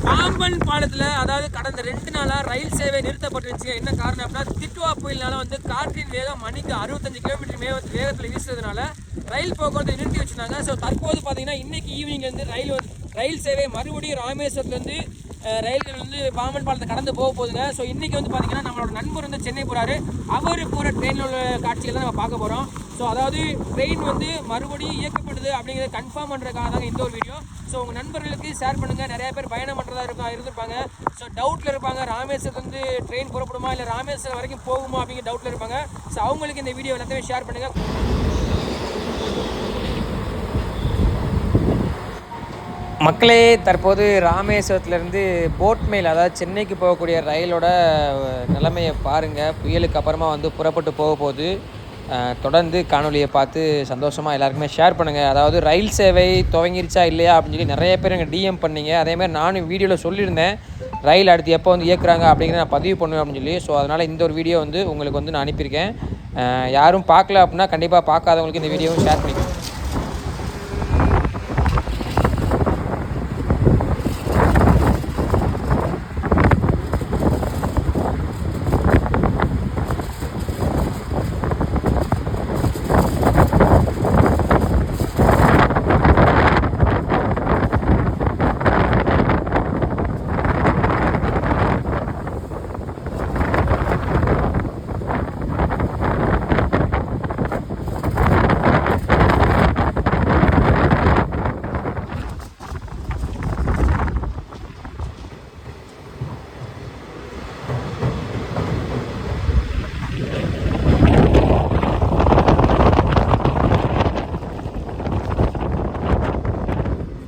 பாம்பன் பாலத்தில் அதாவது கடந்த ரெண்டு நாளாக ரயில் சேவை நிறுத்தப்பட்டுருச்சு. என்ன காரணம் அப்படின்னா திட்டுவா புயல்னால வந்து காற்றின் வேகம் மணிக்கு அறுபத்தஞ்சு கிலோமீட்டர் மே வேகத்தில் வீசுறதுனால ரயில் போக்குவரத்தை நிறுத்தி வச்சிருந்தாங்க. ஸோ தற்போது பார்த்தீங்கன்னா இன்னைக்கு ஈவினிங்லேருந்து ரயில் வந்து- ரயில் சேவை மறுபடியும் ராமேஸ்வரத்துலேருந்து ரயில்கள் வந்து பாம்பன் பாலத்தை கடந்து போக போகுதுங்க. ஸோ இன்றைக்கி வந்து பார்த்திங்கன்னா நம்மளோட நண்பர் வந்து சென்னை போகிறாரு அவர் போகிற ட்ரெயினில் உள்ள காட்சிகள் தான் நம்ம பார்க்க போகிறோம் ஸோ அதாவது ட்ரெயின் வந்து மறுபடியும் இயக்கப்படுது அப்படிங்கிறத கன்ஃபார்ம் பண்ணுறதுக்காக தாங்க இந்த ஒரு வீடியோ ஸோ உங்கள் நண்பர்களுக்கு ஷேர் பண்ணுங்கள் நிறைய பேர் பயணம் பண்ணுறதா இருக்கும் இருந்திருப்பாங்க. ஸோ டவுட்டில் இருப்பாங்க. ராமேஸ்வரத்துலேருந்து ட்ரெயின் புறப்படுமா இல்லை ராமேஸ்வரம் வரைக்கும் போகுமா அப்படிங்கிற டவுட்டில் இருப்பாங்க. ஸோ அவங்களுக்கு இந்த வீடியோ எல்லாத்தையும் ஷேர் பண்ணுங்கள் மக்களே தற்போது ராமேஸ்வரத்துலேருந்து போட் மெயில் அதாவது சென்னைக்கு போகக்கூடிய ரயிலோட நிலைமையை பாருங்கள் புயலுக்கு அப்புறமா வந்து புறப்பட்டு போக போகுது. தொடர்ந்து காணொலியை பார்த்து சந்தோஷமாக எல்லாருக்குமே ஷேர் பண்ணுங்கள் அதாவது ரயில் சேவை துவங்கிருச்சா இல்லையா அப்படின்னு சொல்லி நிறைய பேர் எனக்கு டிஎம் பண்ணீங்க. அதேமாதிரி நானும் வீடியோவில் சொல்லியிருந்தேன். ரயில் அடுத்து எப்போ வந்து இயக்குறாங்க அப்படிங்கிறத நான் பதிவு பண்ணுவேன் அப்படின்னு சொல்லி. ஸோ அதனால் இந்த ஒரு வீடியோ வந்து உங்களுக்கு வந்து நான் அனுப்பியிருக்கேன். யாரும் பார்க்கல அப்படின்னா கண்டிப்பாக பார்க்காதவங்களுக்கு இந்த வீடியோவும் ஷேர் பண்ணி